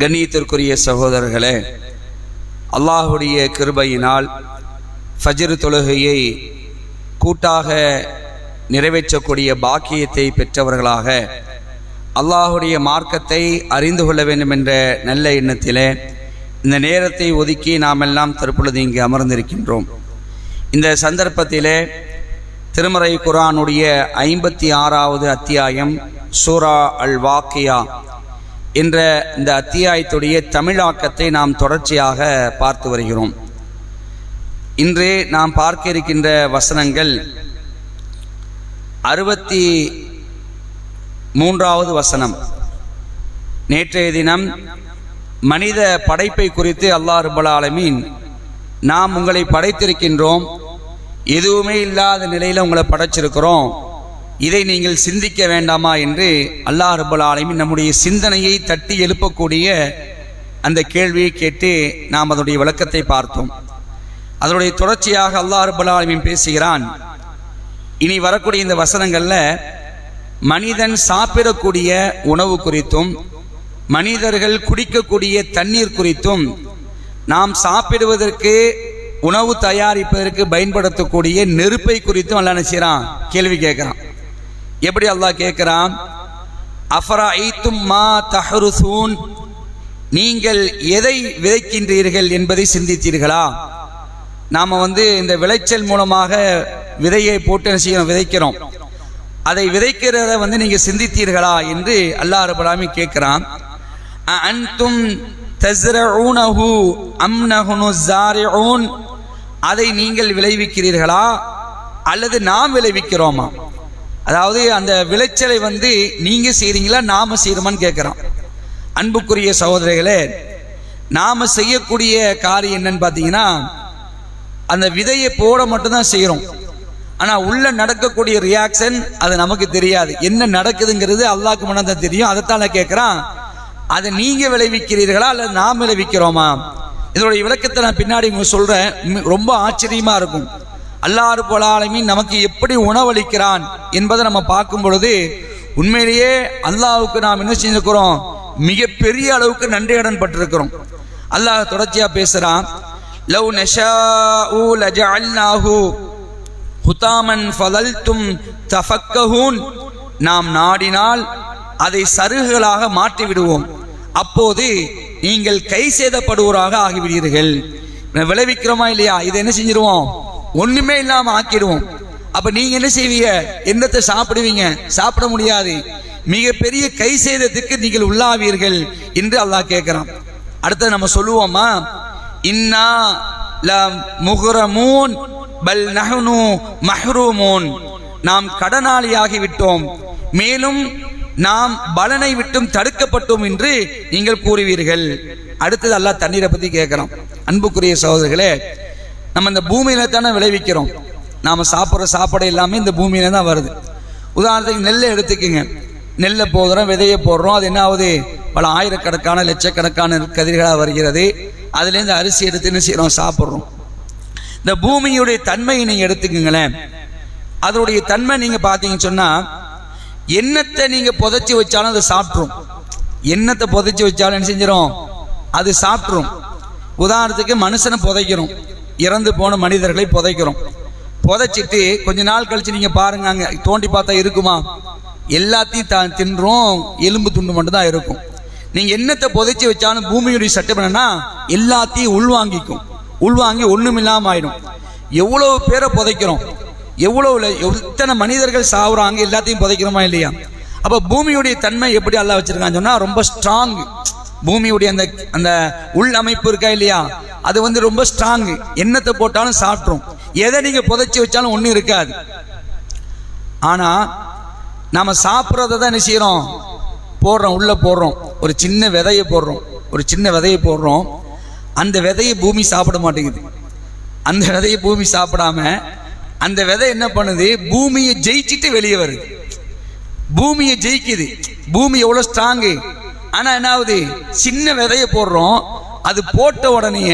கண்ணியத்திற்குரிய சகோதரர்களே அல்லாஹுடைய கிருபையினால் ஃபஜ்ரு தொழுகையை கூட்டாக நிறைவேற்றக்கூடிய பாக்கியத்தை பெற்றவர்களாக அல்லாஹுடைய மார்க்கத்தை அறிந்து கொள்ள வேண்டும் என்ற நல்ல எண்ணத்திலே இந்த நேரத்தை ஒதுக்கி நாம் எல்லாம் தற்பொழுது இங்கு அமர்ந்திருக்கின்றோம். இந்த சந்தர்ப்பத்திலே திருமறை குரானுடைய ஐம்பத்தி ஆறாவது அத்தியாயம் சூரா அல் வாக்கியா என்ற இந்த அத்தியாயத்துடைய தமிழாக்கத்தை நாம் தொடர்ச்சியாக பார்த்து வருகிறோம். இன்று நாம் பார்க்க இருக்கின்ற வசனங்கள் அறுபத்தி மூன்றாவது வசனம். நேற்றைய தினம் மனித படைப்பை குறித்து அல்லாஹ் ரபுல் ஆலமீன் நாம் உங்களை படைத்திருக்கின்றோம் எதுவுமே இல்லாத நிலையில் உங்களை படைச்சிருக்கிறோம் இதை நீங்கள் சிந்திக்க வேண்டாமா என்று அல்லாஹ் ரபுல் ஆலமீன் நம்முடைய சிந்தனையை தட்டி எழுப்பக்கூடிய அந்த கேள்வியை கேட்டு நாம் அதனுடைய விளக்கத்தை பார்த்தோம். அதனுடைய தொடர்ச்சியாக அல்லாஹ் ரபுல் ஆலமின் பேசுகிறான். இனி வரக்கூடிய இந்த வசனங்களில் மனிதன் சாப்பிடக்கூடிய உணவு குறித்தும் மனிதர்கள் குடிக்கக்கூடிய தண்ணீர் குறித்தும் நாம் சாப்பிடுவதற்கு உணவு தயாரிப்பதற்கு பயன்படுத்தக்கூடிய நெருப்பை குறித்தும் அல்ல நினைச்சான் கேள்வி கேட்குறான். எப்படி அல்லாஹ் கேட்குறான்? அஃபரா ஐத்தும் மா தஹருசூன். நீங்கள் எதை விதைக்கின்றீர்கள் என்பதை சிந்தித்தீர்களா? நாம் வந்து இந்த விளைச்சல் மூலமாக விதையை போட்டு செய்யணும் விதைக்கிறோம். அதை விதைக்கிறத வந்து நீங்கள் சிந்தித்தீர்களா என்று அல்லாஹ் ரபுலாமி கேட்குறான். அன்தும் தஸ்ரஊனஹு அம் நஹ்னு ஸாரிஊன். அதை நீங்கள் விளைவிக்கிறீர்களா? அல்லது நாம் விளைவிக்கிறோமா? அதாவது அந்த விளைச்சலை வந்து நீங்கள் செய்கிறீங்களா நாம் செய்கிறோமான்னு கேட்குறோம் அன்புக்குரிய சகோதரிகளே நாம் செய்யக்கூடிய காரியம் என்னன்னு பார்த்தீங்கன்னா அந்த விதையை போட மட்டும்தான் செய்கிறோம் ஆனால் உள்ள நடக்கக்கூடிய ரியாக்ஷன் அது நமக்கு தெரியாது. என்ன நடக்குதுங்கிறது அல்லாக்கு முன்னாடி தான் தெரியும். அதைத்தான் கேட்குறான் அதை நீங்கள் விளைவிக்கிறீர்களா அல்லது நாம் விளைவிக்கிறோமா? இதோடைய விளக்கத்தை நான் பின்னாடி உங்களுக்கு சொல்கிறேன் ரொம்ப ஆச்சரியமாக இருக்கும். அல்லாறு போலாலுமே நமக்கு எப்படி உணவளிக்கிறான் என்பதை நம்ம பார்க்கும் பொழுது உண்மையிலேயே அல்லாவுக்கு நாம் என்ன செஞ்சிருக்கிறோம்? மிகப்பெரிய அளவுக்கு நன்றி கடன் பட்டிருக்கிறோம். அல்லாஹ் தொடர்ச்சியாக பேசுகிறான் லவ் நஷாஉ லஜஅல்னாஹு ஹுதாமன் ஃபலல்தும் தஃபக்கஹூன். நாம் நாடினால் அதை சருகுகளாக மாற்றி விடுவோம் அப்போது நீங்கள் கை சேதப்படுவோராக ஆகிவிடுவீர்கள். விளைவிக்கிறோமா இல்லையா? இதை என்ன செஞ்சிருவோம்? ஒண்ணுமே இல்லாம ஆக்கிடுவோம். அப்ப நீங்க என்ன செய்வீங்க? என்னத்தை சாப்பிடுவீங்க? சாப்பிட முடியாது. மிகப்பெரிய கை செய்ததுக்கு நீங்கள் உள்ளாவீர்கள் என்று அல்லாஹ் கேட்கிறான். அடுத்து நம்ம சொல்லுவோமா? இன்னா ல முஹ்ரமூன் பல் நஹ்னு மஹ்ரூமூன். நாம் கடனாளியாகி விட்டோம். மேலும் நாம் பலனை விட்டும் தடுக்கப்பட்டோம் என்று நீங்கள் கூறுவீர்கள். அடுத்தது அல்லாஹ் தண்ணீரை பத்தி கேட்கிறோம் அன்புக்குரிய சகோதரர்களே நம்ம இந்த பூமியில தானே விளைவிக்கிறோம். நாம சாப்பிட்ற சாப்பாடு எல்லாமே இந்த பூமியில தான் வருது. உதாரணத்துக்கு நெல்லை எடுத்துக்கோங்க. நெல்லை போடுறோம் விதையை போடுறோம். அது என்ன ஆகுது? பல ஆயிரக்கணக்கான லட்சக்கணக்கான கதிர்களாக வருகிறது. அதுலேருந்து அரிசி எடுத்து என்ன செய்கிறோம் சாப்பிட்றோம். இந்த பூமியுடைய தன்மையை நீங்கள் எடுத்துக்கோங்களேன். அதனுடைய தன்மை நீங்கள் பார்த்தீங்கன்னு சொன்னால் எண்ணத்தை நீங்கள் புதைச்சி வச்சாலும் அது சாப்பிட்ரும். எண்ணத்தை புதைச்சி வச்சாலும் என்ன செஞ்சிடும் அது சாப்பிட்ரும். உதாரணத்துக்கு மனுஷனை புதைக்கிறோம். இறந்து போன மனிதர்களை புதைக்கிறோம். புதைச்சிட்டு கொஞ்ச நாள் கழிச்சு நீங்கள் பாருங்க அங்கே தோண்டி பார்த்தா இருக்குமா? எல்லாத்தையும் தான் தின்றோம். எலும்பு துண்டு மட்டும் தான் இருக்கும். நீங்கள் என்னத்தை புதைச்சி வச்சாலும் பூமியுடைய சட்டம் என்னன்னா எல்லாத்தையும் உள்வாங்கிக்கும். உள்வாங்கி ஒன்றும் இல்லாமல் ஆயிடும். எவ்வளவு பேரை புதைக்கிறோம்? எவ்வளவு எத்தனை மனிதர்கள் சாவுறாங்க எல்லாத்தையும் புதைக்கிறோமா இல்லையா? அப்போ பூமியுடைய தன்மை எப்படி அல்லாஹ் வச்சிருக்கான்னு சொன்னா ரொம்ப ஸ்ட்ராங் பூமியுடைய அந்த அந்த உள் அமைப்பு இருக்கா இல்லையா? அது வந்து ரொம்ப ஸ்ட்ராங் என்னத்தை போட்டாலும் சாப்பிட்ரும் எதை நீங்கள் புதைச்சி வச்சாலும் ஒன்றும் இருக்காது. ஆனால் நாம் சாப்பிட்றத தான் என்ன செய்கிறோம் போடுறோம் உள்ளே போடுறோம். ஒரு சின்ன விதையை போடுறோம். ஒரு சின்ன விதையை போடுறோம். அந்த விதையை பூமி சாப்பிட மாட்டேங்குது. அந்த விதையை பூமி சாப்பிடாம அந்த விதை என்ன பண்ணுது? பூமியை ஜெயிச்சுட்டு வெளியே வருது. பூமியை ஜெயிக்குது. பூமி எவ்வளோ ஸ்ட்ராங்கு ஆனால் என்ன ஆகுது? சின்ன விதையை போடுறோம். அது போட்ட உடனே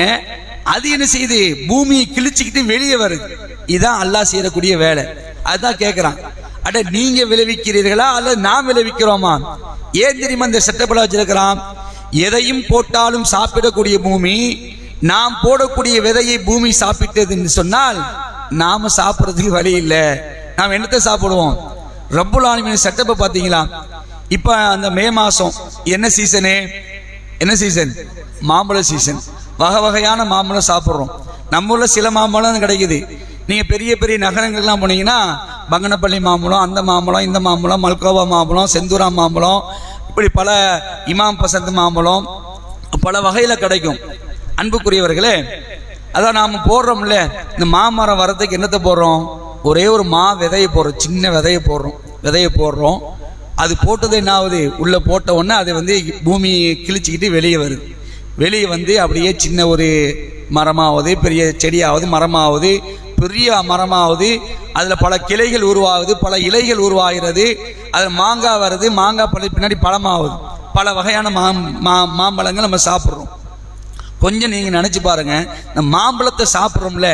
அது என்ன செய்யுது? பூமியை கிழிச்சுக்கிட்டு வெளியே வருது. இதுதான் அல்லாஹ் செய்யக்கூடிய வேலை. அதுதான் கேட்குறான் அட நீங்க விளைவிக்கிறீர்களா? அல்லது நான் விளைவிக்கிறோமா? ஏன் தெரியுமா இந்த செட்டப்பில் வச்சிருக்கிறான்? எதையும் போட்டாலும் சாப்பிடக்கூடிய பூமி நாம் போடக்கூடிய விதையை பூமி சாப்பிட்டதுன்னு சொன்னால் நாம சாப்பிட்றதுக்கு வழி இல்லை. நாம் என்னத்தை சாப்பிடுவோம்? ரப்புல் ஆலமீன் செட்டப்பை பார்த்தீங்களா? இப்போ அந்த மே மாதம் என்ன சீசனு என்ன சீசன் மாம்பழ சீசன் வகை வகையான மாம்பழம் சாப்பிட்றோம். நம்ம ஊரில் சில மாம்பழம் கிடைக்குது. நீங்கள் பெரிய பெரிய நகரங்கள்லாம் போனீங்கன்னா பங்கனப்பள்ளி மாம்பழம் அந்த மாம்பழம் இந்த மாம்பழம் மல்கோவா மாம்பழம் செந்தூரா மாம்பழம் இப்படி பல இமாம் பசந்த் மாம்பழம் பல வகையில் கிடைக்கும். அன்புக்குரியவர்களே அதான் நாம் போடுறோம்ல இந்த மாமரம் வரதுக்கு என்னத்தை போடுறோம்? ஒரே ஒரு மா விதையை போடுறோம் சின்ன விதையை போடுறோம் விதையை போடுறோம். அது போட்டது என்ன ஆகுது உள்ளே போட்ட உடனே அது வந்து பூமியை கிழிச்சிக்கிட்டு வெளியே வருது. வெளியே வந்து அப்படியே சின்ன ஒரு மரமாவது பெரிய செடியாவது மரமாவது பெரிய மரமாவது அதில் பல கிளைகள் உருவாகுது பல இலைகள் உருவாகிறது அதில் மாங்காய் வருது மாங்காய் பழைய பின்னாடி பழமாகுது. பல வகையான மா மா மாம்பழங்கள் நம்ம சாப்பிட்றோம். கொஞ்சம் நீங்கள் நினச்சி பாருங்கள் இந்த மாம்பழத்தை சாப்பிட்றோம்ல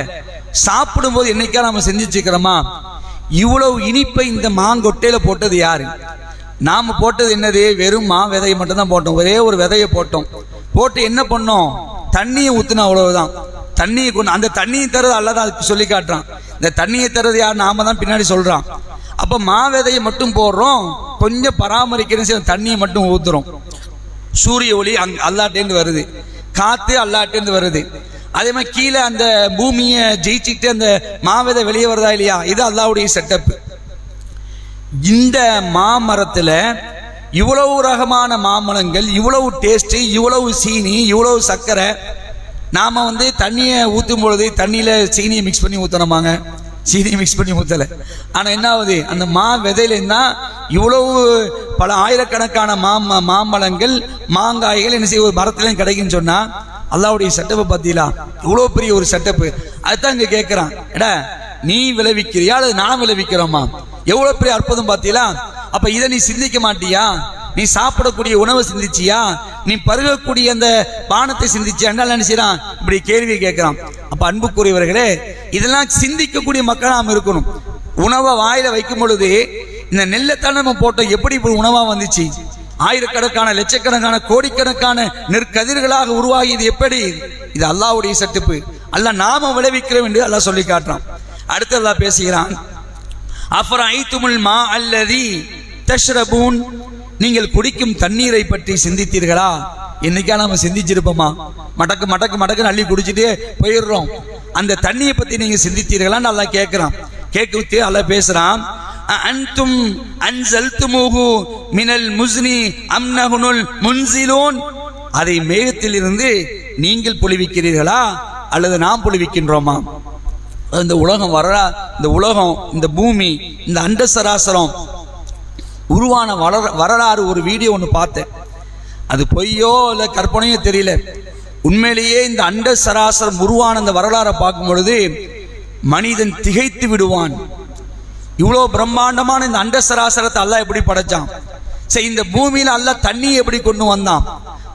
சாப்பிடும்போது என்னைக்கா நம்ம செஞ்சுச்சுக்கிறோமா இவ்வளவு இனிப்பை இந்த மாங்கொட்டையில் போட்டது யாரு? நாம் போட்டது என்னது? வெறும் மா விதையை மட்டும்தான் போட்டோம் ஒரே ஒரு விதையை போட்டோம். போட்டு என்ன பண்ணோம்? தண்ணியை ஊத்துனா அவ்வளவுதான். தண்ணியை கொண்டு அந்த தண்ணியை தரது அல்லதான் அதுக்கு சொல்லி காட்டுறான். இந்த தண்ணியை தரது யார்? நாம தான் பின்னாடி சொல்றான். அப்ப மா விதையை மட்டும் போடுறோம். கொஞ்சம் பராமரிக்கிறேன் தண்ணியை மட்டும் ஊத்துறோம். சூரிய ஒளி அங் அல்லாட்டேந்து வருது. காத்து அல்லாட்டேந்து வருது. அதே மாதிரி கீழே அந்த பூமியை ஜெயிச்சுட்டு அந்த மாவிதை வெளியே வருதா இல்லையா? இது அல்லாவுடைய செட்டப் இந்த மாமரத்தில் இவ்வளவு ரகமான மாம்பழங்கள் இவ்வளவு டேஸ்ட் இவ்வளவு சீனி இவ்வளவு சர்க்கரை. நாம வந்து தண்ணியை ஊற்றும் பொழுது தண்ணியில சீனியை மிக்ஸ் பண்ணி ஊத்துறோமாங்க சீனியை மிக்ஸ் பண்ணி ஊத்தல. ஆனா என்ன ஆகுது? அந்த மா விதையில இருந்தா இவ்வளவு பல ஆயிரக்கணக்கான மாம மாம்பழங்கள் மாங்காய்கள் என்ன செய்ய ஒரு கிடைக்குன்னு சொன்னா அல்லாவுடைய செட்டப்பை பார்த்தீங்களா? இவ்வளோ பெரிய ஒரு செட்டப்பு அதுதான் இங்க கேட்குறான் எடா நீ விளைவிக்கிறியா? அல்லது நான் விளைவிக்கிறோமா? எவ்வளவு பெரிய அற்புதம் பார்த்தீங்களா? அப்ப இதை நீ சிந்திக்க மாட்டியா? நீ சாப்பிடக்கூடிய உணவை சிந்திச்சியா? நீ பருகக்கூடிய அந்த பானத்தை சிந்திச்சியா? என்ன செய்யறான்? இப்படி கேள்வி கேட்கிறான். அப்ப அன்புக்குரியவர்களே இதெல்லாம் சிந்திக்கக்கூடிய மக்கள் நாம் இருக்கணும். உணவை வாயில வைக்கும் பொழுது இந்த நெல்லைத்தான் நம்ம போட்டோம். எப்படி இப்படி உணவா வந்துச்சு? ஆயிரக்கணக்கான லட்சக்கணக்கான கோடிக்கணக்கான நெற்கதிர்களாக உருவாகியது எப்படி? இது அல்லாவுடைய சட்டுப்பு அல்ல நாம விளைவிக்கிறோம் என்று அல்லாஹ் சொல்லி காட்டுறான். அடுத்து அல்லாஹ் பேசுகிறான். அப்புறம் ஐத்துமுல் மா அல்லதி தஷ்ரபூன் நீங்கள் குடிக்கும் தண்ணீரை பற்றி சிந்தித்தீர்களா? என்னைக்கா நாம சிந்திச்சிருப்போமா? மடக்கு மடக்கு மடக்கு அள்ளி குடிச்சிட்டே போயிடுறோம். அந்த தண்ணியை பத்தி நீங்க சிந்தித்தீர்களான்னு நல்லா கேட்கிறான் கேட்க நல்லா பேசுறான். அன்தும் அன்சல்துமுஹு மினல் முஸ்னி அம்னகுனுல் முன்சிலூன். அதை மேகத்தில் இருந்து நீங்கள் பொழிவிக்கிறீர்களா அல்லது நாம் பொழிவிக்கின்றோமா இந்த உலகம் வரலா? இந்த உலகம் இந்த பூமி இந்த அண்ட சராசரம் உருவான வளர வரலாறு ஒரு வீடியோ ஒன்று பார்த்தேன். அது பொய்யோ இல்லை கற்பனையோ தெரியல. உண்மையிலேயே இந்த அண்ட சராசரம் உருவான அந்த வரலாறை பார்க்கும் பொழுது மனிதன் திகைத்து விடுவான். இவ்வளோ பிரம்மாண்டமான இந்த அண்ட சராசரத்தை அல்ல எப்படி படைச்சான்? சரி இந்த பூமியில் அல்ல தண்ணி எப்படி கொண்டு வந்தான்?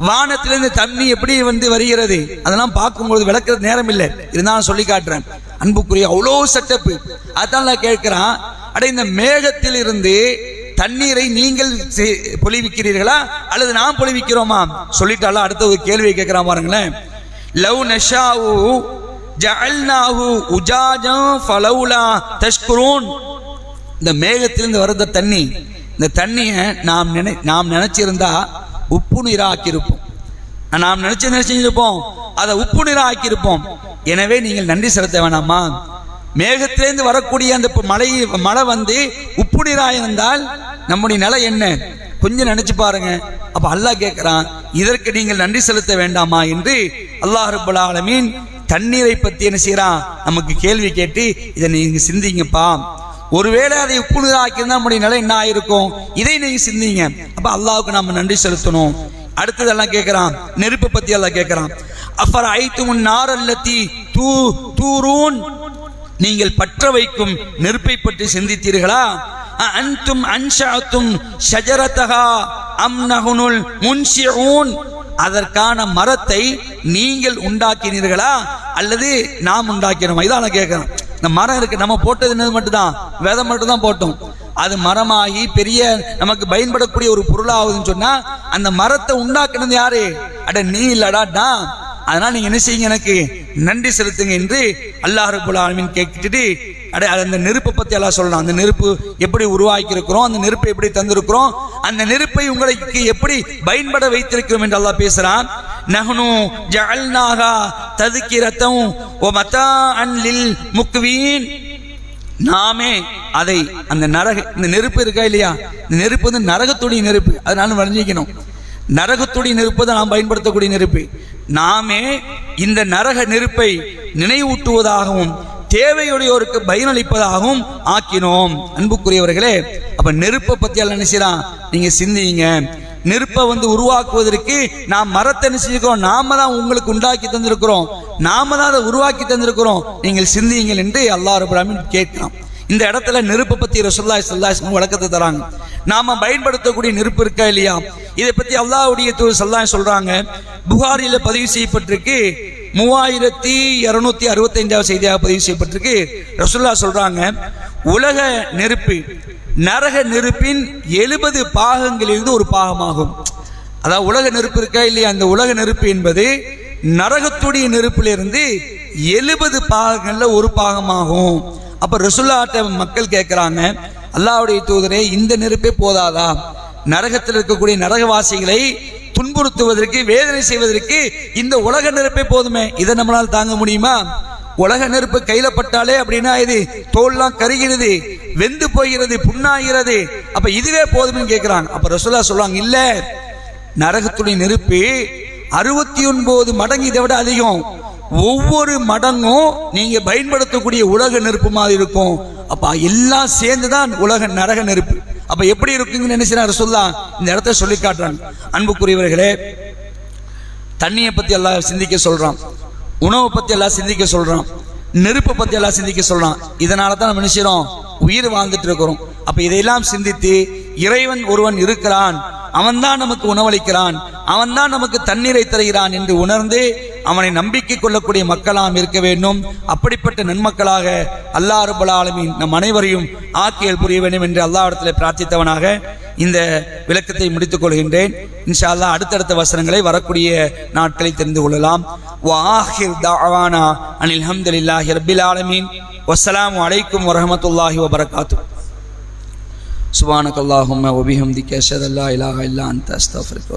வானத்திலிருந்து தண்ணி எப்படி வந்து வருகிறது? அதெல்லாம் பார்க்கும்பொழுது விளக்குறது நேரம் இல்லை. இருந்தாலும் சொல்லி காட்டுறேன். அன்புக்குரிய அவ்வளோ செட்டப்பு. அதான் நான் கேட்கிறான் அட இந்த மேகத்தில் இருந்து தண்ணீரை நீங்கள் செ- பொழிவிக்கிறீர்களா? அல்லது நாம் பொழிவிக்கிறோமா? சொல்லிட்டாலும் அடுத்த ஒரு கேள்வியை கேட்கிறான் பாருங்களேன். லவ் நஷாவு ஜஅல்நாஹு உஜாஜம் ஃபலௌலா தஷ்குரூன். இந்த மேகத்திலிருந்து வர்ற தண்ணி இந்த தண்ணியை நாம் நினை நாம் நினைச்சிருந்தா உப்பு நீரா ஆக்கியிருப்போம் நாம் நினைச்சு நினைச்சிருப்போம் அதை உப்பு நீரா ஆக்கியிருப்போம் எனவே நீங்கள் நன்றி செலுத்த வேணாமா? மேகத்திலேருந்து வரக்கூடிய அந்த மழை மழை வந்து உப்பு இருந்தால் நம்முடைய நிலை என்ன? கொஞ்சம் நினைச்சு பாருங்க. அப்ப அல்லாஹ் கேட்கிறான் இதற்கு நீங்கள் நன்றி செலுத்த வேண்டாமா? என்று அல்லாஹ் ரபுல் ஆலமீன் தண்ணீரை பத்தி என்ன செய்யறான் நமக்கு கேள்வி கேட்டு இதை நீங்க சிந்திங்கப்பா. ஒருவேளை அதை உப்பு நீராக்கியிருந்தா நம்முடைய நிலை என்ன ஆயிருக்கும்? இதை நீங்க சிந்திங்க. அப்ப அல்லாவுக்கு நாம நன்றி செலுத்தணும். அடுத்ததெல்லாம் கேட்கிறான் நெருப்பு பத்தி எல்லாம் கேட்கிறான் அஃபர் ஐத்தும் நார் அல்லத்தி தூ தூரூன் நீங்கள் பற்ற வைக்கும் நெருப்பை பற்றி சிந்தித்தீர்களா அன்தும் அன்ஷாத்தும் ஷஜரதஹா அம் நகுனுல் முன்ஷிஊன் அதற்கான மரத்தை நீங்கள் உண்டாக்கினீர்களா? அல்லது நாம் உண்டாக்கினோமா? இதான் நான் கேட்கிறேன். இந்த மரம் இருக்கு நம்ம போட்டது என்னது மட்டும்தான்? விதை மட்டும்தான் போட்டோம். அது மரமாகி பெரிய நமக்கு பயன்படக்கூடிய ஒரு பொருளாகுதுன்னு சொன்னா அந்த மரத்தை உண்டாக்குனது யாரு? அட நீ இல்லடா அதனால நீங்க என்ன செய்யுங்க எனக்கு நன்றி செலுத்துங்க என்று அல்லாஹ் ரபுல் ஆலமீன் கேட்டுட்டு அட அந்த நெருப்பை பத்தி எல்லாம் சொல்லலாம் அந்த நெருப்பு எப்படி உருவாக்கி இருக்கிறோம் அந்த நெருப்பை எப்படி தந்திருக்கிறோம் அந்த நெருப்பை உங்களுக்கு எப்படி பயன்பட வைத்திருக்கிறோம் என்று அல்லாஹ் பேசுறான். நஹனு ஜஅல்நாஹா ததுக்கிரத்தம் ஓ மத்தா லில் முக்வீன். நாமே அதை அந்த நரக இந்த நெருப்பு இருக்கா இல்லையா? இந்த நெருப்பு வந்து நரகத்துடைய நெருப்பு அதனால வரைஞ்சிக்கணும் நரகத்துடைய நெருப்பு தான் நாம் பயன்படுத்தக்கூடிய நெருப்பு. நாமே இந்த நரக நெருப்பை நினைவூட்டுவதாகவும் தேவையுடையோருக்கு பயனளிப்பதாகவும் ஆக்கினோம். அன்புக்குரியவர்களே அப்ப நெருப்பை பத்தி எல்லாம் நினைச்சான் நீங்க சிந்திங்க. நெருப்பை வந்து உருவாக்குவதற்கு நாம் மரத்தை நினைச்சிருக்கிறோம் நாம தான் உங்களுக்கு உண்டாக்கி தந்திருக்கிறோம். நாம தான் அதை உருவாக்கி தந்திருக்கிறோம். நீங்கள் சிந்தியுங்கள் என்று அல்லாஹ் ரபுல்லாமின் கேட்கிறான். இந்த இடத்துல நெருப்பை பத்தி ரசூல்லா சல்லாஹ் வழக்கத்தை தராங்க. நாம பயன்படுத்தக்கூடிய நெருப்பு இருக்கா இல்லையா? இதை பத்தி அல்லாவுடைய தூர் சல்லாஹ் சொல்றாங்க. புகாரில பதிவு செய்யப்பட்டிருக்கு. மூவாயிரத்தி இருநூத்தி அறுபத்தைந்தாவது செய்தியாக பதிவு செய்யப்பட்டிருக்கு. ரசுல்லா சொல்றாங்க உலக நெருப்பு நரக நெருப்பின் எழுபது பாகங்களிலிருந்து ஒரு பாகமாகும். அதாவது உலக நெருப்பு இருக்கா இல்லையா? அந்த உலக நெருப்பு என்பது நரகத்துடைய நெருப்பிலிருந்து எழுபது பாகங்களில் ஒரு பாகமாகும். அப்ப ரசுல்லாட்ட மக்கள் கேட்கிறாங்க அல்லாஹ்வுடைய தூதரே இந்த நெருப்பே போதாதா? நரகத்தில் இருக்கக்கூடிய நரகவாசிகளை துன்புறுத்துவதற்கு வேதனை செய்வதற்கு இந்த உலக நெருப்பே போதுமே. இதை நம்மளால் தாங்க முடியுமா? உலக நெருப்பு கையில பட்டாலே அப்படின்னா இது தோல்லாம் கருகிறது வெந்து போகிறது புண்ணாகிறது. அப்ப இதுவே போதும்னு கேட்கிறாங்க அப்ப ரசுல்லா சொல்லுவாங்க இல்ல நரகத்துடைய நெருப்பு அறுபத்தி ஒன்பது மடங்கு இதை விட அதிகம். ஒவ்வொரு மடங்கும் நீங்க பயன்படுத்தக்கூடிய உலக நெருப்பு மாதிரி இருக்கும். அப்ப எல்லாம் சேர்ந்துதான் உலக நரக நெருப்பு. அப்ப எப்படி இருக்குங்கன்னு நினைச்சு சொல்லலாம் இந்த இடத்த சொல்லி காட்டுறாங்க. அன்புக்குரியவர்களே தண்ணியை பத்தி எல்லாம் சிந்திக்க சொல்றான். உணவை பத்தி எல்லாம் சிந்திக்க சொல்றான். நெருப்பை பத்தி எல்லாம் சிந்திக்க சொல்றான். இதனால தான் நம்ம நினைச்சிடும் உயிர் வாழ்ந்துட்டு இருக்கிறோம். அப்ப இதையெல்லாம் சிந்தித்து இறைவன் ஒருவன் இருக்கிறான். அவன்தான் நமக்கு உணவளிக்கிறான். அவன்தான் நமக்கு தண்ணீரை தருகிறான் என்று உணர்ந்து அவனை நம்பிக்கை கொள்ளக்கூடிய மக்களாம் இருக்க வேண்டும். அப்படிப்பட்ட நன்மக்களாக அல்லாஹ் ரபுல் ஆலமீன் நம் அனைவரையும் ஆக்கியல் புரிய வேண்டும் என்று அல்லாஹ்விடத்தில் பிரார்த்தித்தவனாக இந்த விளக்கத்தை முடித்துக் கொள்கின்றேன். இன்ஷா அல்லா அடுத்தடுத்த வசனங்களை வரக்கூடிய நாட்களை தெரிந்து கொள்ளலாம். வாஹிர் தாவானா அனில் ஹம்துலில்லாஹி ரபில் ஆலமீன். வசலாம் அலைக்கும் வரமத்துல்லாஹி வபரகாத்து சுபானக் அல்லாஹும் வபிஹம்திக அஷ்ஹது அல்லா இலாஹா இல்லா அந்த அஸ்தக்ஃபிருக்க